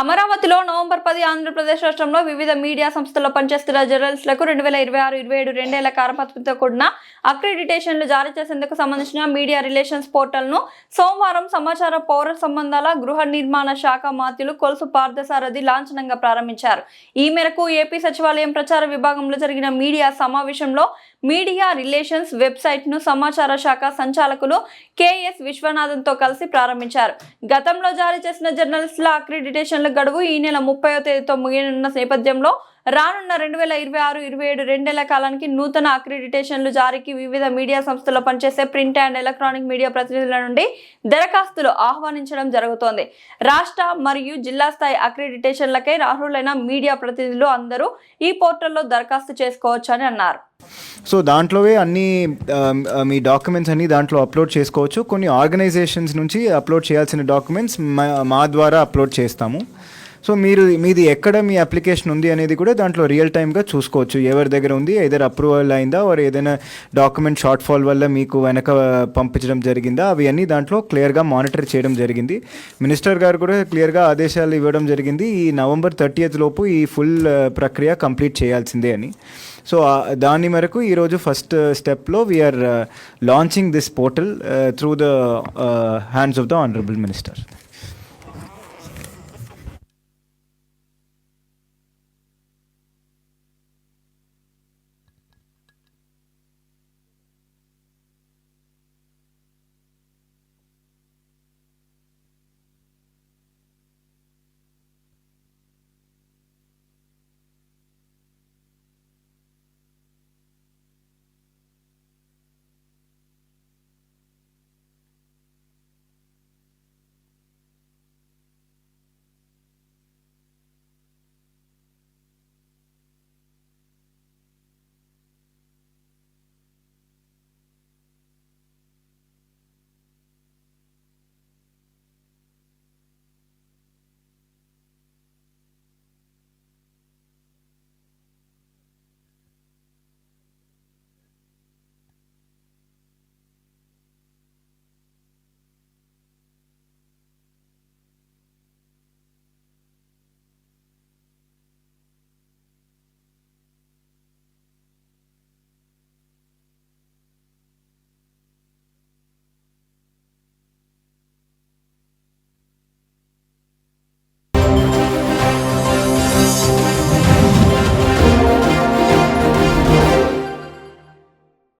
అమరావతిలో నవంబర్ పది ఆంధ్రప్రదేశ్ రాష్ట్రంలో వివిధ మీడియా సంస్థల్లో పనిచేస్తున్న జర్నలిస్టులకు రెండు వేల ఇరవై ఆరు ఇరవై ఏడు రెండేళ్ళ కారపత్రంతో కూడిన అక్రిడిటేషన్లు జారీ చేసేందుకు సంబంధించిన మీడియా రిలేషన్స్ పోర్టల్ను సోమవారం సమాచార పౌర సంబంధాల గృహ నిర్మాణ శాఖ మాత్యులు కొలుసు పార్థసారథి లాంఛనంగా ప్రారంభించారు. ఈ మేరకు ఏపీ సచివాలయం ప్రచార విభాగంలో జరిగిన మీడియా సమావేశంలో మీడియా రిలేషన్స్ వెబ్సైట్ను సమాచార శాఖ సంచాలకులు కెఎస్ విశ్వనాథన్తో కలిసి ప్రారంభించారు. గతంలో జారీ చేసిన జర్నలిస్టుల అక్రిడిటేషన్ల గడువు ఈ నెల ముప్పై తేదీతో ముగియనున్న నేపథ్యంలో రానున్న రెండు వేల ఇరవై ఆరు ఇరవై ఏడు రెండేళ్ళ కాలానికి నూతన అక్రిడిటేషన్లు జారీకి వివిధ మీడియా సంస్థల్లో పనిచేసే ప్రింట్ అండ్ ఎలక్ట్రానిక్ మీడియా ప్రతినిధుల నుండి దరఖాస్తులు ఆహ్వానించడం జరుగుతోంది. రాష్ట్ర మరియు జిల్లా స్థాయి అక్రిడిటేషన్లకై అర్హులైన మీడియా ప్రతినిధులు అందరూ ఈ పోర్టల్లో దరఖాస్తు చేసుకోవచ్చని అన్నారు. సో దాంట్లోవే అన్ని మీ డాక్యుమెంట్స్ అన్ని దాంట్లో అప్లోడ్ చేసుకోవచ్చు. కొన్ని ఆర్గనైజేషన్స్ నుంచి అప్లోడ్ చేయాల్సిన డాక్యుమెంట్స్ మా మా ద్వారా అప్లోడ్ చేస్తాము. సో మీరు మీది ఎక్కడ మీ అప్లికేషన్ ఉంది అనేది కూడా దాంట్లో రియల్ టైమ్గా చూసుకోవచ్చు. ఎవరి దగ్గర ఉంది ఏదైనా అప్రూవల్ అయిందా ఆర్ ఏదైనా డాక్యుమెంట్ షార్ట్ ఫాల్ వల్ల మీకు వెనక పంపించడం జరిగిందా అవి అన్నీ దాంట్లో క్లియర్గా మానిటర్ చేయడం జరిగింది. మినిస్టర్ గారు కూడా క్లియర్గా ఆదేశాలు ఇవ్వడం జరిగింది. ఈ నవంబర్ థర్టీయత్ లోపు ఈ ఫుల్ uh, ప్రక్రియ కంప్లీట్ చేయాల్సిందే అని. సో దాని మేరకు ఈరోజు ఫస్ట్ స్టెప్లో we are launching this portal through the hands of the honourable minister